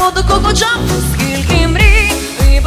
буду кукуджом, скільки мрій. І